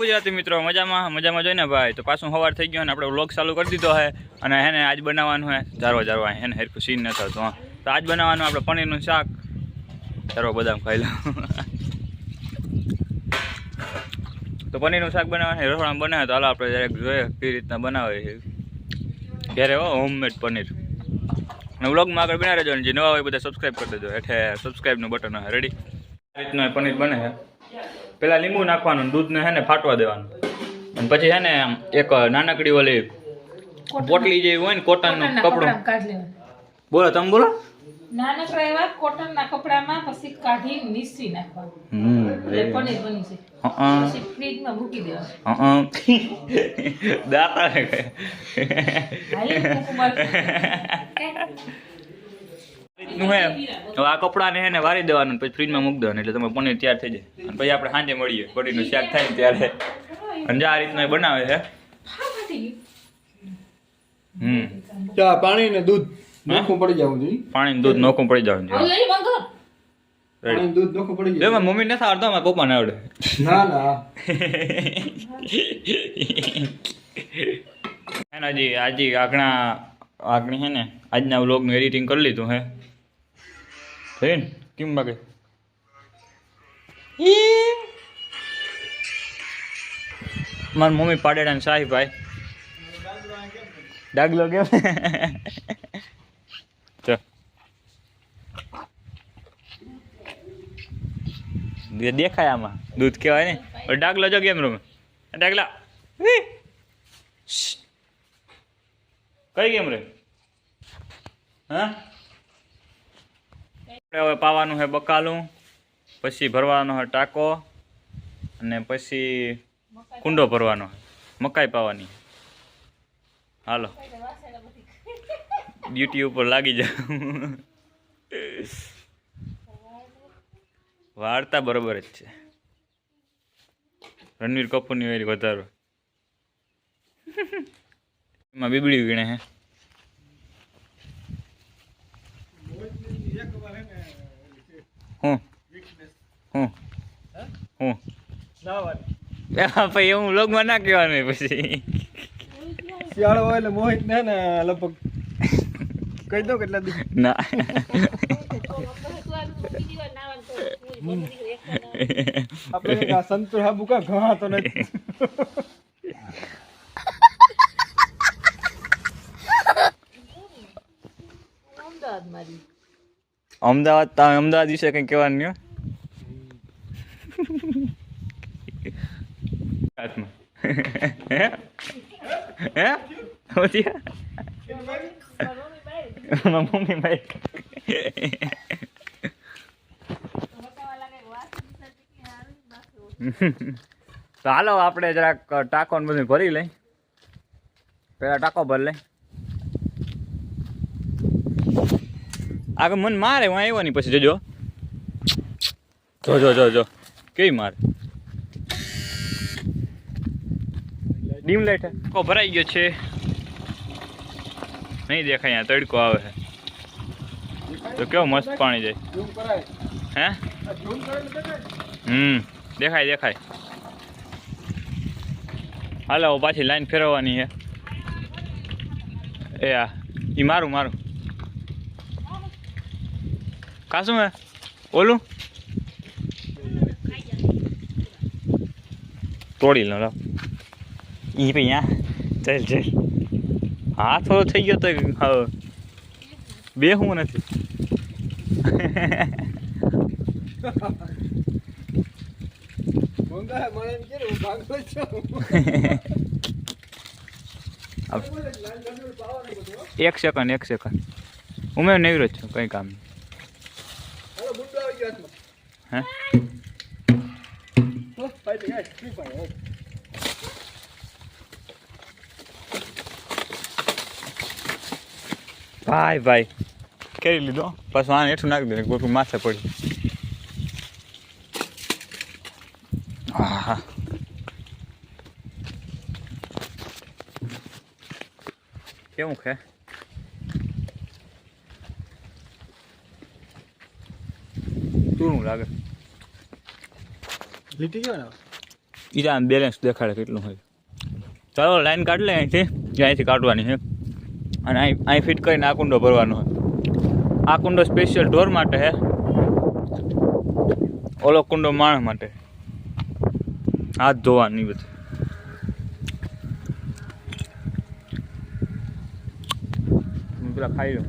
ગુજરાતી મિત્રો, મજામાં મજામાં જોઈને ભાઈ. તો પાછું સવાર થઈ ગયો અને આપણે વ્લોગ ચાલુ કરી દીધો છે અને હેને આજ બનાવવાનું હે. જારવા જારવા એને હેરખું સીન ન થતું તો આજ બનાવવાનું આપણે પનીરનું શાક. ચારો બદામ ખાઈ લો તો પનીરનું શાક બનાવવાનું રસોડામાં રસોડા બનાવે તો હાલ આપણે જરાક જોઈએ કઈ રીતના બનાવે છે. ઘરે હો હોમમેડ પનીર. અને વ્લોગમાં આગળ બનાવી રહેજો જે નવા હોય બધા સબસ્ક્રાઈબ કરી દેજો. એટલે સબસ્ક્રાઈબનું બટન રેડી આ રીતનું પનીર બને છે પેલા લીંબુ નાખવાનું દૂધને હે ને ફાટવા દેવાનું. અને પછી હે ને એક નાનકડી ઓલી પોટલી જેવી હોય ને કોટનનું કોટનના કપડું. બોલો તમે બોલો. નાનકડા એવા કોટનના કપડામાં પછી કાઢી નીસી નાખવાનું. એટલે પનીર બની છે પછી ફ્રીજમાં મૂકી દેવાનું. દાતા ને કહે. હાલી કુકુંબર. રીતનું હે. હવે આ કપડાને હે ને વારી દેવાનું પછી ફ્રીજમાં મૂકી દેવાનું એટલે તમે પનીર તૈયાર થઈ જાય. અને પછી આપણે સાંજે મળીએ પનીરનું શાક થાય ને ત્યારે. અને આ રીતનું બનાવે છે. હમ. ચા પાણી ને દૂધ નોખું પડી જવું જોઈએ. પાણી દૂધ નોખું પડી રેડી પાણી દૂધ નોખું પડી જો જાય મારી મમ્મી નથી આવડતો મારા પપ્પાને આવડે. ના ના. આજે આગણા આગણી હે ને આજના વ્લોગનું એડિટિંગ કરી લીધું હે. થઈ ને કેમ બાકી મારી મમ્મી પાડેડા ને શાહી ભાઈ ડાગલો કેમ ચો દે- દેખાય આમાં દૂધ કહેવાય ને ઓલો ડાગલો જો કેમ રમે ડાગલા વી. શ્શ. કઈ ગેમ રે હા હવે પાવાનું છે બકાલું, પછી ભરવાનો છે ટાંકો, અને પછી કુંડો ભરવાનો છે. મકાઈ પાવાની. હાલો. ડ્યુટી ઉપર લાગી જાઉં. વાર્તા બરોબર જ છે. રણવીર કપૂરની વેરી વધારો. એમાં બીબડી વીણે હે હું? હું? હું? પછી હું લોગમાં ના કહેવાનું પછી. શિયાળો હોય એટલે મોહિત ને ને લગભગ કહી દો કેટલા દી ના. આપણે સંતૂર હાબુ કા ઘા તો નથી. અમદાવાદ તમે અમદાવાદ વિશે કંઈ કહેવાનું નહીં હાથમાં હે? મમ્મી ભાઈ તો હાલો, આપણે જરાક ટાંકો ને બધું ભરી લઈ. પેલા ટાંકો ભરી લઈ. આગળ મન મારે હું આવ્યો નહીં. પછી જોજો. જો જો જો જો. કેવી મારે? ડીમ લાઈટ કો ભરાઈ ગયો છે. નહીં દેખાય અહીંયા તડકો આવે છે. તો કેવો મસ્ત પાણી જાય. હે. હમ દેખાય દેખાય. હાલો પાછી લાઈન ફેરવવાની છે. એ આ એ મારું મારું. કાશું હે ઓલું? તોડી લો લાવ ઈ ભાઈ યા ચાલ ચાલ. હા થોડો થઈ ગયો તો હવે બે હું નથી હું એક સેકન્ડ એક સેકન્ડ ઉમેર નેવરો છું કંઈ કામ નહીં. હાલો બુડ્ડો આવી ગયો હાથમાં હે હો, ફાટી ગયા, ફ્રી ફાયર, હો. ભાઈ ભાઈ કરી લીધો પાછું આને હેઠું નાખી દે કોઈ માથે પડી આહા. કેવું છે તું લાગે? લીટી ગયો ને? આમ બેલેન્સ દેખાડે કેટલું હોય. ચાલો લાઈન કાઢ લે અહીંથી. અહીંથી કાઢવાની છે. અને અહીં અહીં ફિટ કરીને આ કુંડો ભરવાનો હોય આ કુંડો સ્પેશિયલ ઢોર માટે છે. ઓલો કુંડો માણસ માટે. હાથ ધોવાની બધું. હું પેલા ખાઈ લઉં.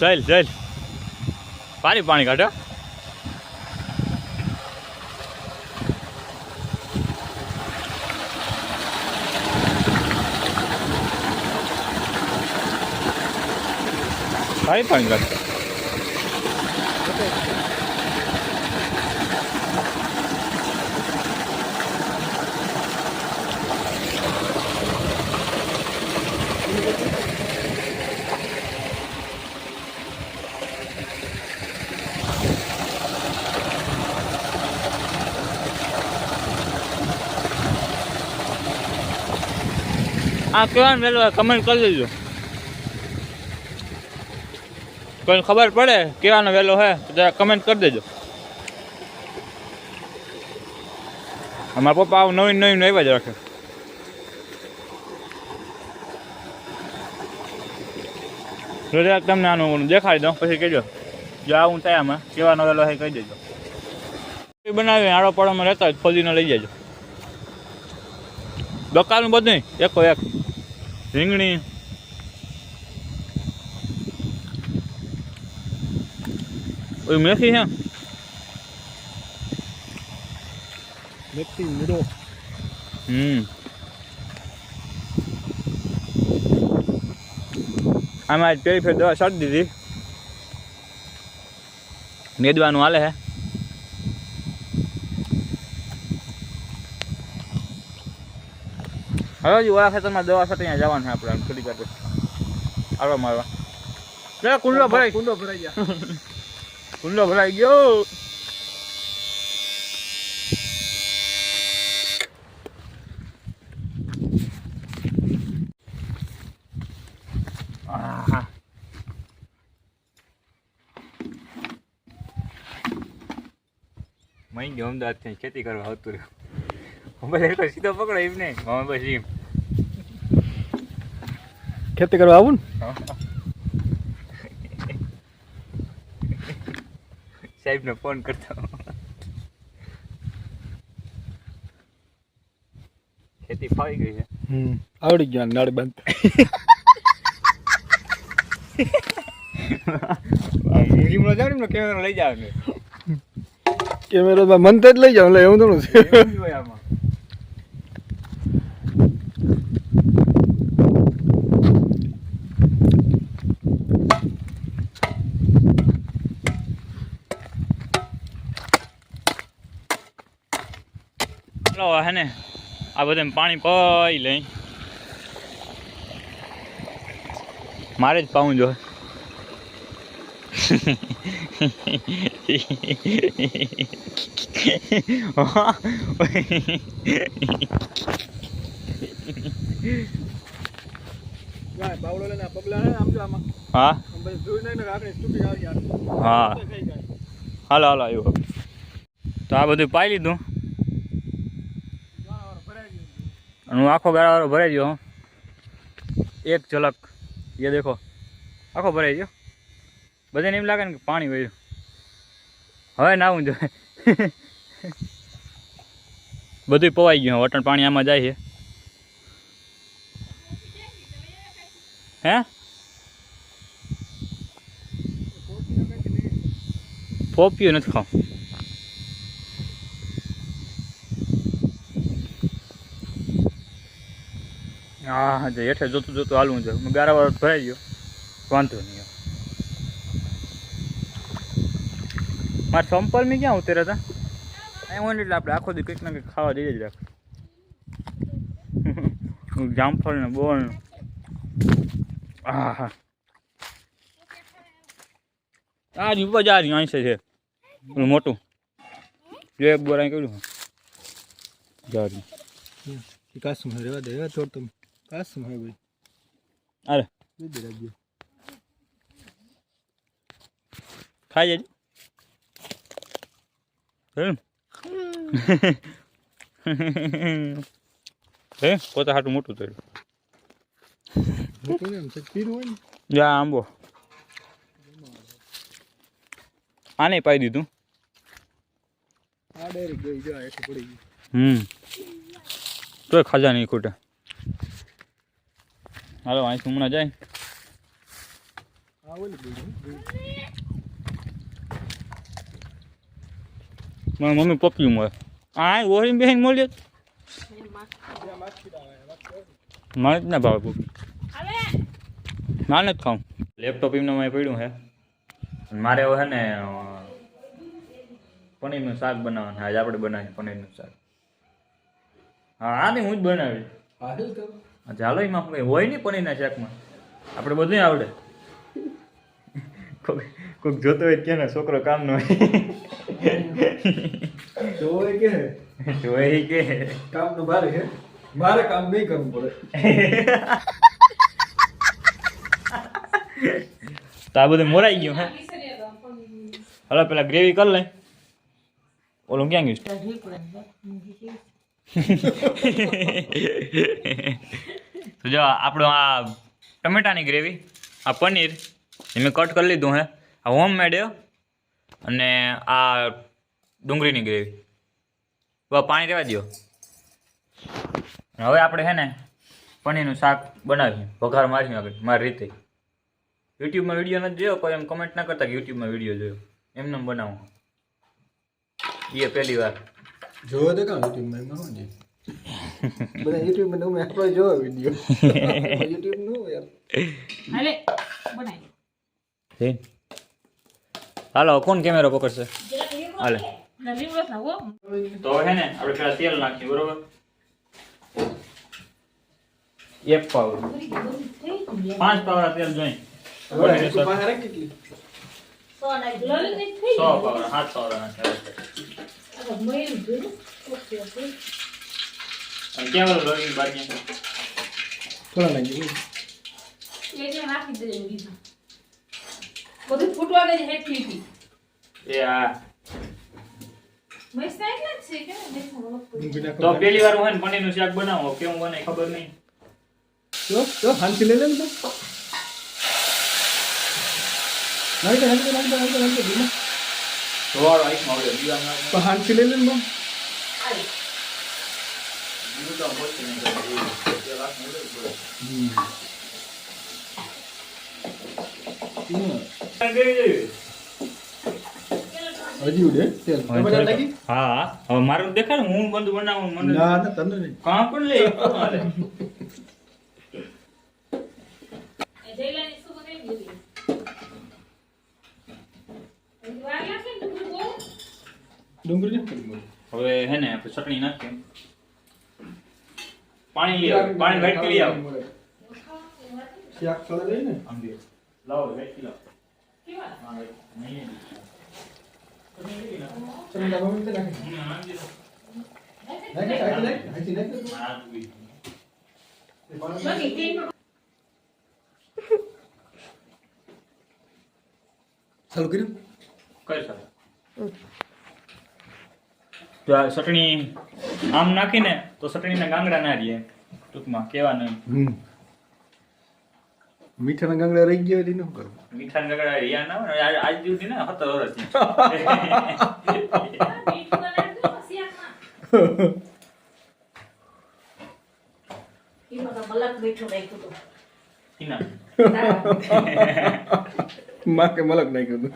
ચાલ ચાલ પાણી પાણી કાઢો પાણી પાણી કાઢો આ કહેવાનું મેળવા કમેન્ટ કરી દેજો. કોઈ ખબર પડે કેવાનો વહેલો હે જરા કમેન્ટ કરી દેજો. અમારા પપ્પા આવું નવીન નવીન આવ્યા જ રાખે. જરાક તમને આનું દેખાડી દઉં, પછી કહેજો. જો આવું થાય આમાં કેવાનો વહેલો હે કહી દેજો. બનાવી આડો પાડોમાં રહેતા હોય તો લઈ જજો. દુકાન બધું એકો એક. રીંગણી. ઓય મેથી હે? મેથી મૂડો હમ. આમાં પેલી ફેર દવા છાડી દીધી. મેદવાનું હાલે હે. હવે જ ઓલા ખેતરમાં દવા સાથે અહીંયા જવાનું છે આપણે થોડી કાઢે. આવવા મારવા. લે કુંડો ભરાઈ કુંડો ભરાઈ ગયા. કુંડો ભરાઈ ગયો. ગયો અમદાવાદ ખેતી કરવા આવતું રહ્યું. એક સીધો પકડો એમ નહીં હવે પછી એમ. ખેતી કરવા આવું ને? સાહેબ ને ફોન કરતો. ખેતી ફાવી ગઈ છે. હમ આવડી ગયા નળ બંધ કેમેરો લઈ જાવ કેમેરો મન જ લઈ જાવ એટલે એવું થોડું છે. ચાલો હે ને આ બધા પાણી પાઈ લઈ. મારે જ પાવું જો. હા હાલો હાલો આવ્યો તો આ બધું પાઈ લીધું ભરાઈ ગયું અને હું આખો ગાળાવાળો ભરાઈ ગયો એક ઝલક. એ દેખો. આખો ભરાઈ ગયો. બધાને એમ લાગે ને કે પાણી વહ્યું. હવે નાવું જોઈએ બધું પવાઈ ગયું વટણ પાણી આમાં જાય છે. હે? પોપ્યું નથી ખાવ. હા હા, જે હેઠે જોતું જોતું હાલવું જોઈએ. હું ગારા વાળો ભરાઈ ગયો. વાંધો નહીં મારે સંપલ મેં ક્યાં ઉતર્યા હતા અહીં હોય એટલે આપણે આખો દી કંઈક ના કંઈક ખાવા દઈ જ રાખ. જામફળ ને બોલ હા હા. આ જ આ રહ્યું અહીં છે. મોટું. જો એક બોર કર્યું. જા કાસમ હે રેવા દે રેવા છોડ તમે ભાઈ અરે દૂધ દે રાજ્ય ખાઈ જાય હે પોતા હાટું મોટું થયું મોટું એમ છે પીરું હોય ને જા આંબો આને પાઈ દીધું આ ડાયરેક્ટ ગઈ જાય એટલે પડી ગઈ હમ તોય ખાજા નહીં ખૂટે હાલો અહીંથી હમણાં જાય. મારી મમ્મી પપ્પી મળે આ ઓરી બેન મળ્યો મારે જ ના ભાવે પપ્પી. મારે જ ખાઉં લેપટોપ એમને મેં પડ્યું હે. મારે હવે ને પનીરનું શાક બનાવવાનું આજે આપણે બનાવીએ પનીરનું શાક. હા આ નહીં હું જ બનાવી ચાલો એમાં કંઈ હોય નહીં પનીરના શાકમાં. આપણે બધું આવડે. કોક કોક જોતો હોય કે છોકરો કામ નો કે હોય કે કામ તો ભારે છે મારે કામ નહીં કરવું પડે. તો આ બધું મોરાઈ ગયું હે? હલો પેલા ગ્રેવી કરી લે. ઓલું ક્યાં ગયું? તો જો, આપણો આ ટમેટાની ગ્રેવી આ પનીર એ મેં કટ કરી લીધું હે. આ હોમ મેડ અને આ ડુંગળીની ગ્રેવી બસ, પાણી રહેવા દો હવે આપણે હે ને પનીરનું શાક બનાવીએ. વઘાર મારીએ આગળ, મારી રીતે. યુટ્યુબમાં વીડિયો નથી જોયો, કોઈ એમ કમેન્ટ ના કરતા યુટ્યુબમાં વીડિયો જોયો. એમને એમ બનાવો. એ પહેલી વાર. જોવો તો કાં યુટ્યુબમાં એમાં શું છે? બધા યુટ્યુબમાં તમે આપણે જોવો વીડિયો યુટ્યુબ નો યાર હાલે બનાવી હે? હાલો કોણ કેમેરો પકડશે? હાલે. તો હે ને આપણે પેલા તેલ નાખીએ બરોબર? એક પાવડર પાંચ પાવડા તેલ જોઈ. સો પાવડા સાત પાવડા નાખ્યા. અને કેમ ઓલું લોહીની બાકી થોડા બોલ. એ જે નાખી દે બીજું બધું ફૂટવા ગઈ હેઠી હતી એ આ મસ્ત એટલે જ છે કે દેખો તો પેલી વાર હોય ને પનીરનું શાક બનાવો કેવું બને ખબર નહીં. જો જો હાંસી લઈ લે ને તો નાખી દે નાખી દે નાખી દે નાખી દે દે ધીમા. ધોવાળો આઈસમાં આવડે બીજા માં તો હાંસી લઈ લે ને બહુ બીજું તો બોલશે નહીં તો એ તેલ હાથમાં ઉડે જ પડે. હજી ઉડે બધા હા હવે મારું દેખાડ હું બંધ બનાવું મને ના ના તને નહીં. કાં પણ લે એક પણ હાલે. એ જયલાની શું કરી દીધી એ વાર લાગે ને તું બોલ ડુંગળી નાખી બોલ. હવે હે ને આપણે ચટણી નાખીએ પાણી લઈ આવો પાણી વેટ કરી આવો શાક ખાવા જાય ને આમ દે લાવો વેટ કરી લાવો કેવા હા વેટ. નહીં. ચલો ના મમ્મી તો નાખી હમ, આમ દે. નાખી નાખી નાખી હાંસી નાખી દે. હા, તું બી. બની તે ચાલુ કર્યું કરી શકો જો આ ચટણી આમ નાખીને તો ચટણીના ગાંગડા ના રહીએ. ટૂંકમાં કેવા નહીં મીઠાના ગાંગડા રહી ગયા એટલે શું કરવું? મીઠા ગાંગડા રહ્યા ના હોય ને આજ દિવસ ને હતો વર્ષ તો મલક નાખ્યું માં કે મલક નાખ્યું હતું.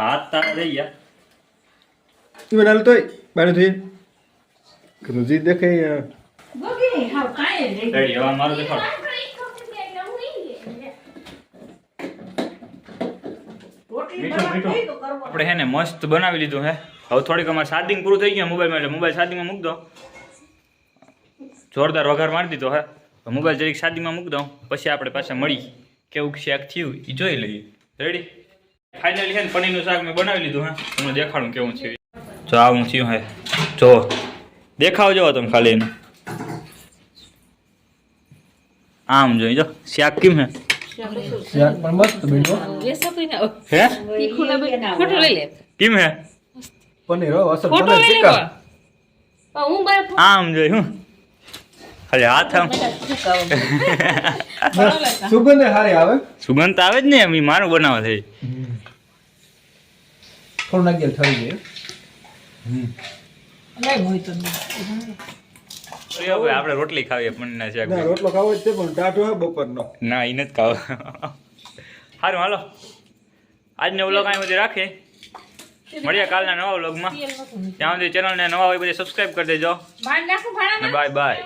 હાથ તારા રહી ગયા. દેખાય બગી હાવ કાંઈ નહીં. રેડી હવે મારું દેખાડો રોટલી મીઠું, બનાવવી મીઠું. હોય તો કરવાનું. આપણે હે ને મસ્ત બનાવી લીધું હે. હવે થોડીક અમારે ચાર્જિંગ પૂરું થઈ ગયું મોબાઈલમાં એટલે મોબાઈલ ચાર્જિંગમાં મૂક દો. જોરદાર વઘાર મારી દીધો હે. મોબાઈલ જરીક ચાર્જિંગમાં મૂક દો પછી આપણે પાછા મળી. કેવું શાક થયું એ જોઈ લઈએ. રેડી ફાઇનલી હે ને પનીરનું શાક મેં બનાવી લીધું હે. તમને દેખાડું કેવું છે. જો આવું થયું હે. જો દેખાવ જો તમે ખાલી એને. આમ જોઈ જો શાક કેમ હે? કેમ હે? પનીર આમ જોઈ હું. ખાલી હાથ આમ. સુગંધ આવે. સુગંધ આવે જ ને એમ મારું બનાવે છે. થોડું નાખી ઠરી જાય આપણે રોટલી ખાવીએ પનીરના શાક રોટલો ખાવો છે પણ ટાટો હે બપોરનો. ના એને નથી ખાવ. સારું હાલો. આજનો વ્લોગ અહીં બધું રાખીએ. મળીએ કાલના નવા વ્લોગમાં. ત્યાં સુધી ચેનલને નવા હોય બધી સબસ્ક્રાઈબ કરી દેજો. Bye bye.